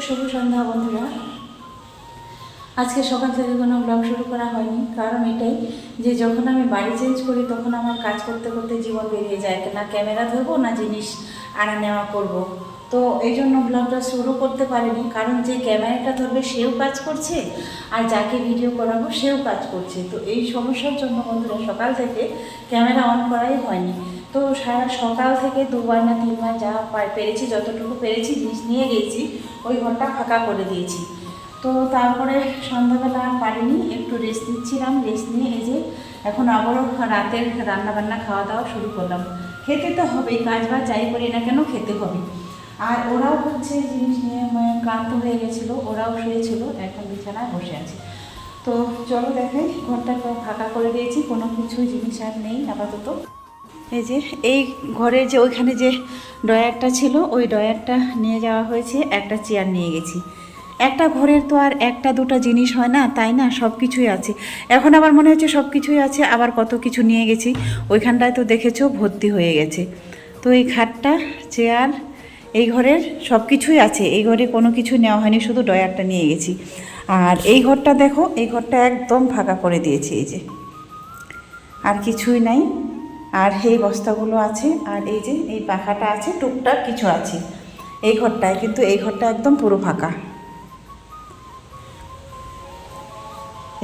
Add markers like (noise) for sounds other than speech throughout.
শুভ সন্ধ্যা, বন্ধুরা। আজকে সকাল থেকে কোনো ব্লগ শুরু করা হয়নি। কারণ এটাই যে যখন আমি বাড়ি চেঞ্জ করি, তখন আমার কাজ করতে করতে জীবন বেরিয়ে যায়। না ক্যামেরা ধরবো, না জিনিস আনা নেওয়া করব। তো এই জন্য ব্লগটা শুরু করতে পারিনি। কারণ যে ক্যামেরাটা ধরবে, সেও কাজ করছে, আর যাকে ভিডিও করাবো, সেও কাজ করছে। তো এই সমস্যার জন্য বন্ধুরা, সকাল থেকে ক্যামেরা অন করাই হয়নি। তো সারা সকাল থেকে দুবার না তিনবার যা পেরেছি, যতটুকু পেরেছি, জিনিস নিয়ে গেছি, ওই ঘরটা ফাঁকা করে দিয়েছি। তো তারপরে সন্ধ্যাবেলা পারিনি, একটু রেস্ট নিচ্ছিলাম রেস্ট নিয়ে এই যে এখন আবারও রাতের রান্নাবান্না খাওয়া দাওয়া শুরু করলাম। খেতে তো হবেই কাজ বাজ যাই করি না কেন খেতে হবে আর ওরাও হচ্ছে জিনিস নিয়ে মানে ক্লান্ত হয়ে গেছিল, ওরাও শুয়েছিল, এখন বিছানায় বসে আছে। তো চলো দেখাই, ঘরটা ফাঁকা করে দিয়েছি, কোনো কিছু জিনিস আর নেই, আপাতত। এই যে, এই ঘরের যে ওইখানে যে ডয়ারটা ছিল, ওই ডয়ারটা নিয়ে যাওয়া হয়েছে, একটা চেয়ার নিয়ে গেছি। একটা ঘরের তো আর একটা দুটো জিনিস হয় না, তাই না? সব কিছুই আছে। এখন আবার মনে হচ্ছে সব কিছুই আছে, আবার কত কিছু নিয়ে গেছি। ওইখানটায় তো দেখেছ, ভর্তি হয়ে গেছে। তো এই খাটটা, চেয়ার, এই ঘরের সব কিছুই আছে। এই ঘরে কোনো কিছু নেওয়া হয়নি, শুধু ডয়ারটা নিয়ে গেছি। আর এই ঘরটা দেখো, এই ঘরটা একদম ফাঁকা করে দিয়েছি, এই যে। আর কিছুই নাই। আর এই বস্তাগুলো আছে, আর এই যে এই পাখাটা আছে, টুকটাক কিছু আছে। এই ঘরটায়, কিন্তু এই ঘরটা একদম পুরো ফাঁকা।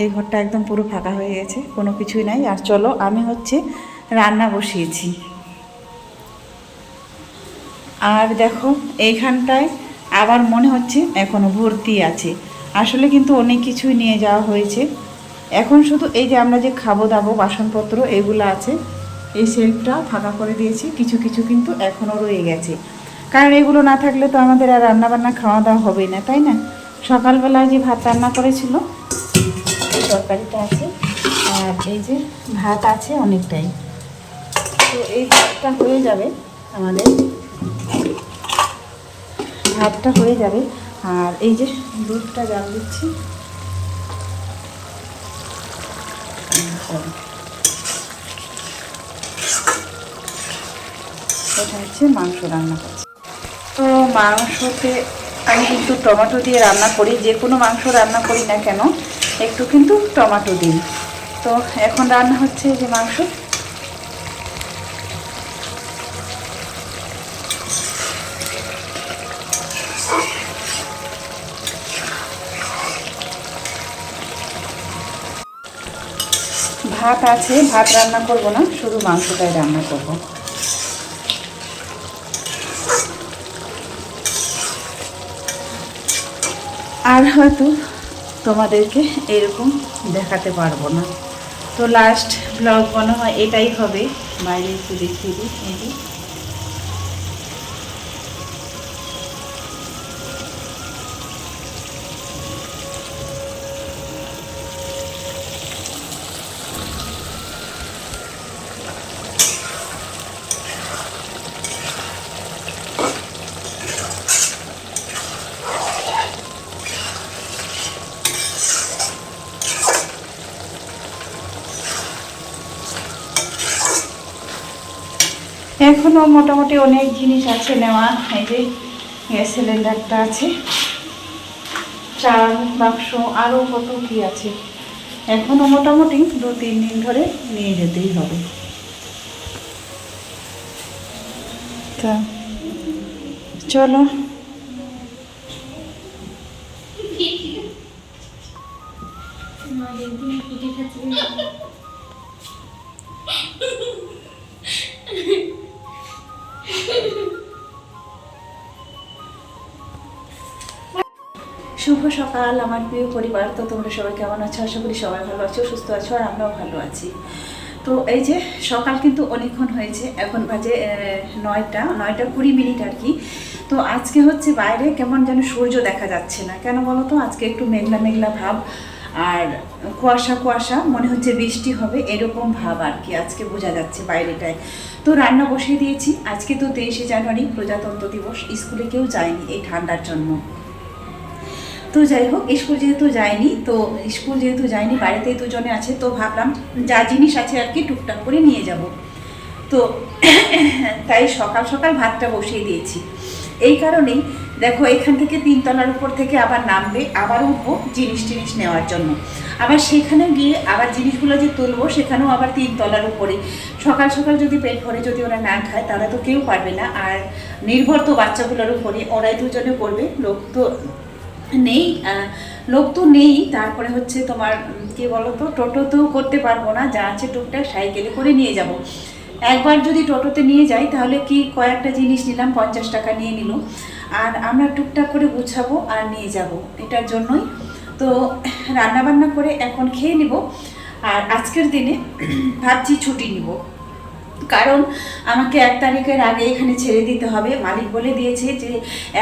এই ঘরটা একদম পুরো ফাঁকা হয়ে গেছে, কোনো কিছুই নাই। আর চলো, আমি হচ্ছে রান্না বসিয়েছি। আর দেখো, এইখানটায় আবার মনে হচ্ছে এখনও ভর্তি আছে। আসলে কিন্তু অনেক কিছুই নিয়ে যাওয়া হয়েছে। এখন শুধু এই যে আমরা যে খাব দাবো বাসনপত্র, এগুলো আছে। এই শেলফটা ফাঁকা করে দিয়েছি, কিছু কিছু কিন্তু এখনও রয়ে গেছে। কারণ এগুলো না থাকলে তো আমাদের আর রান্নাবান্না খাওয়া দাওয়া হবেই না, তাই না? সকালবেলা যে ভাত রান্না করেছিল, এই তরকারিটা আছে, আর এই যে ভাত আছে অনেকটাই। তো এই ভাতটা হয়ে যাবে আমাদের। ভাতটা হয়ে যাবে, আর এই যে দুধটা জাল দিচ্ছি। এটা হচ্ছে মাংস রান্না করছি তো মাংসতে আমি কিন্তু টমেটো দিয়ে রান্না করি, যে কোনো মাংস রান্না করি না কেন, একটু কিন্তু টমেটো দিই। তো এখন রান্না হচ্ছে যে মাংস। ভাত আছে, ভাত রান্না করব না, শুধু মাংসটাই রান্না করব। আর হয়তো তোমাদেরকে এরকম দেখাতে পারব না। তো লাস্ট ব্লগ মনে হয় এটাই হবে বাইরে একটু দেখিয়ে দিই এই যে। এখনও মোটামুটি অনেক জিনিস আছে নেওয়া। এই যে গ্যাস সিলিন্ডারটা আছে। চাল, বাক্স আরও কত কি আছে। এখনও মোটামুটি দু, তিন দিন ধরে নিয়ে যেতেই হবে। তা, চলো। শুভ সকাল, আমার প্রিয় পরিবার। তো তোমরা সবাই কেমন আছো? আশা করি সবাই ভালো আছো, সুস্থ আছো, আর আমরাও ভালো আছি। তো এই যে সকাল কিন্তু অনেকক্ষণ হয়েছে, এখন বাজে নয়টা নয়টা কুড়ি মিনিট আর কি। তো আজকে হচ্ছে বাইরে কেমন যেন সূর্য দেখা যাচ্ছে না। কেন বলো তো? আজকে একটু মেঘলা মেঘলা ভাব, আর কুয়াশা কুয়াশা, মনে হচ্ছে বৃষ্টি হবে, এরকম ভাব আর কি আজকে বোঝা যাচ্ছে বাইরেটায়। তো রান্না বসিয়ে দিয়েছি। আজকে তো তেইশে জানুয়ারি, প্রজাতন্ত্র দিবস, স্কুলে কেউ যায়নি এই ঠান্ডার জন্য। তো যাই হোক, স্কুল যেহেতু যায়নি, তো স্কুল যেহেতু যায়নি বাড়িতেই দুজনে আছে, তো ভাবলাম যা জিনিস আছে আর কি টুকটাক করে নিয়ে যাব। তো (coughs) তাই সকাল সকাল ভাতটা বসিয়ে দিয়েছি। এই কারণেই দেখো, এখান থেকে তিনতলার উপর থেকে আবার নামবে, আবার উঠবো জিনিস টিনিস নেওয়ার জন্য। আবার সেখানে গিয়ে আবার জিনিসগুলো যে তুলবো, সেখানেও আবার তিনতলার উপরে। সকাল সকাল যদি পেট ভরে যদি ওরা না খায় তাহলে তো কেউ পারবে না। আর নির্ভর তো বাচ্চাগুলোর উপরে, ওরাই দুজনে করবে, লোক তো নেই লোক তো নেই, তারপরে হচ্ছে তোমার কি বলতো তো করতে পারব না, যা আছে টুকটাক সাইকেলে করে নিয়ে যাব। একবার যদি টোটোতে নিয়ে যাই, তাহলে কি কয়েকটা জিনিস নিলাম, পঞ্চাশ টাকা নিয়ে নিল। আর আমরা টুকটাক করে গুছাবো আর নিয়ে যাব, এটার জন্যই। তো রান্নাবান্না করে এখন খেয়ে নিব। আর আজকের দিনে ভাবছি ছুটি নিব। কারণ আমাকে এক তারিখের আগে এখানে ছেড়ে দিতে হবে। মালিক বলে দিয়েছে যে,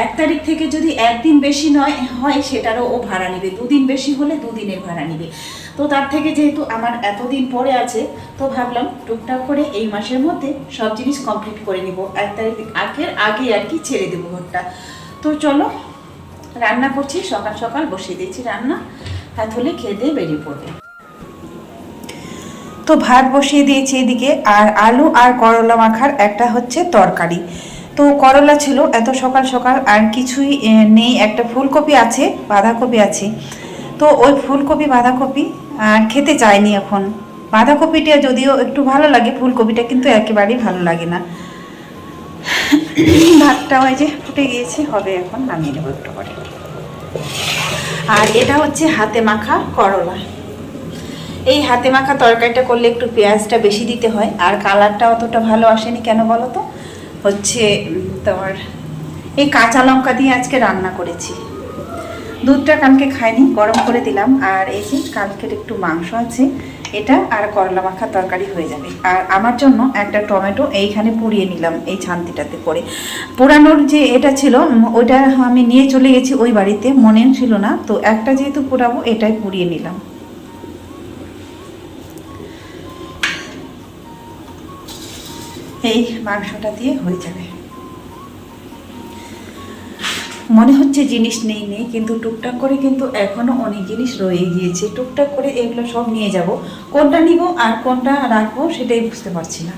এক তারিখ থেকে যদি একদিন বেশি নয়, হয় সেটারও ও ভাড়া নেবে। দুদিন বেশি হলে দুদিনের ভাড়া নেবে। তো তার থেকে যেহেতু আমার এতদিন পরে আছে, তো ভাবলাম টুকটাক করে এই মাসের মধ্যে সব জিনিস কমপ্লিট করে নিব। এক তারিখ আগের, আগে আর কি ছেড়ে দেবো ঘরটা। তো চলো, রান্না করছি, সকাল সকাল বসিয়ে দিয়েছি রান্না। হাত হলে খেয়ে দিয়ে বেরিয়ে পড়বে। তো ভাত বসিয়ে দিয়েছি এদিকে, আর আলু আর করলা মাখার একটা হচ্ছে তরকারি। তো করলা ছিল এত সকাল সকাল, আর কিছুই নেই। একটা ফুলকপি আছে, বাঁধাকপি আছে। তো ওই ফুলকপি, বাঁধাকপি খেতে চাইনি এখন। বাঁধাকপিটা যদিও একটু ভালো লাগে, ফুলকপিটা কিন্তু একেবারেই ভালো লাগে না। ভাতটা ওই যে ফুটে গিয়েছে, হবে এখন, নামিয়ে নেব একটু করে আর এটা হচ্ছে হাতে মাখা করলা। এই হাতে মাখা তরকারিটা করলে একটু পেঁয়াজটা বেশি দিতে হয়, আর কালারটা অতটা ভালো আসেনি কেন বলো তো হচ্ছে তোমার, এই কাঁচা লঙ্কা দিয়ে আজকে রান্না করেছি। দুধটা কালকে খাইনি, গরম করে দিলাম, আর এই যে কালকের একটু মাংস আছে, এটা আর করলা মাখা তরকারি হয়ে যাবে। আর আমার জন্য একটা টমেটো এইখানে পুড়িয়ে নিলাম, এই ছান্তিটাতে করে। পোড়ানোর যে এটা ছিল ওইটা আমি নিয়ে চলে গেছি ওই বাড়িতে, মনেও ছিল না, তো একটা যেহেতু পোড়াবো, এটাই পুড়িয়ে নিলাম। এই মাংসটা দিয়ে হয়ে যাবে। মনে হচ্ছে জিনিস নেই নেই, কিন্তু টুকটাক করে কিন্তু এখনও অনেক জিনিস রয়ে গিয়েছে। টুকটাক করে এগুলো সব নিয়ে যাব। কোনটা নিব আর কোনটা রাখব সেটাই বুঝতে পারছি না।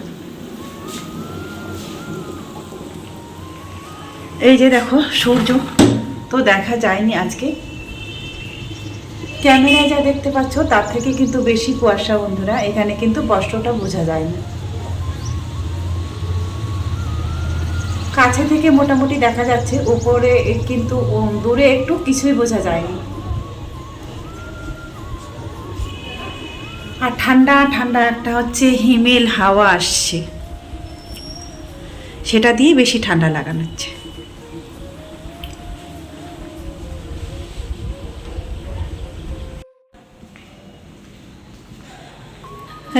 এই যে দেখো, সূর্য। তো দেখা যায়নি আজকে। ক্যামেরায় যা দেখতে পাচ্ছ, তার থেকে কিন্তু বেশি কুয়াশা বন্ধুরা, এখানে কিন্তু কষ্টটা বোঝা যায় না। কাছে থেকে মোটামুটি দেখা যাচ্ছে, উপরে কিন্তু দূরে একটু কিছুই বোঝা যায়নি। আর ঠান্ডা ঠান্ডা একটা হচ্ছে হিমেল হাওয়া আসছে। সেটা দিয়ে বেশি ঠান্ডা লাগানো হচ্ছে।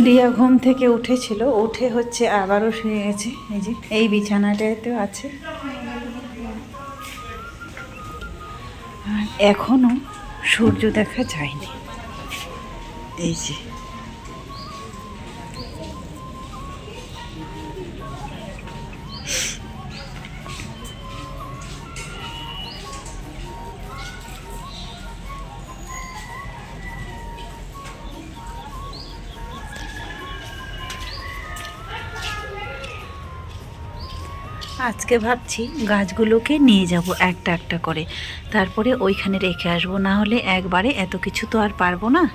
রিয়া ঘুম থেকে উঠেছিল, উঠে হচ্ছে আবারও শুয়ে গেছে। এই যে, এই বিছানাটাতেও আছে। আর এখনও সূর্য দেখা যায়নি। এই যে। আজকে ভাবছি গাছগুলোকে নিয়ে যাব একটা একটা করে। তারপরে ওইখানে রেখে আসব। না হলে একবারে এত কিছু তো আর পারব না।